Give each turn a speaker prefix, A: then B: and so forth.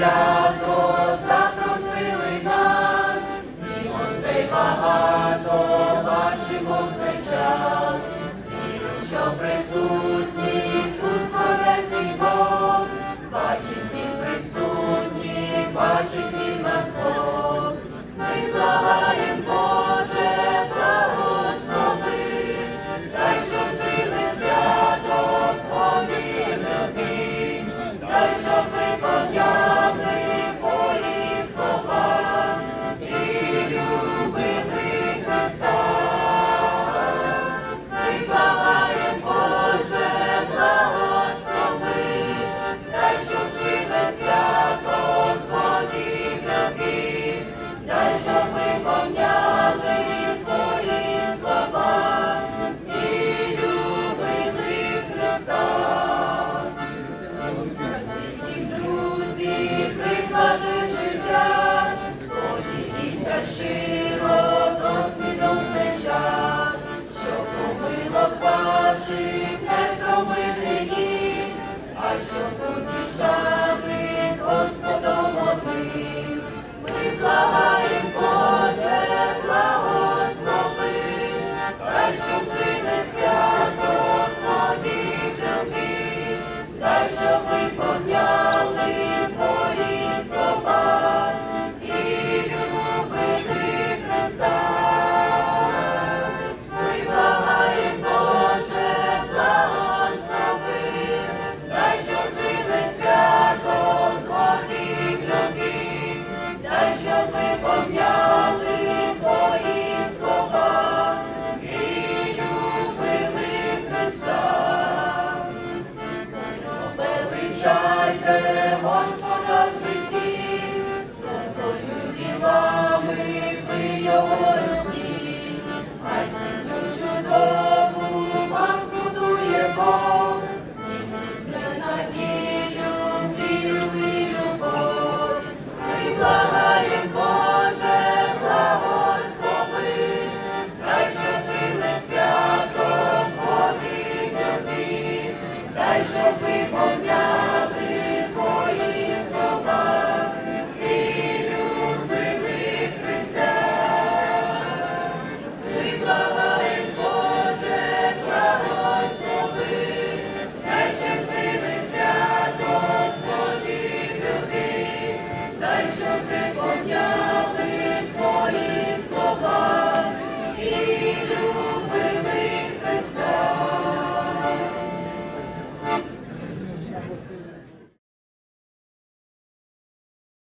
A: свято запросили нас, і гостей багато бачимо в цей час, Вірю, що присутні тут творець і Бог, бачить він присутній, бачить він нас двох. щиро, свідом це час, щоб помилок ваших не зробити їх, а щоб потішати з Господом одним, ми благаємо Боже, благослови, та щоб жити. щоб ви помняли твої слова і любили Христа, величайте. щоб ви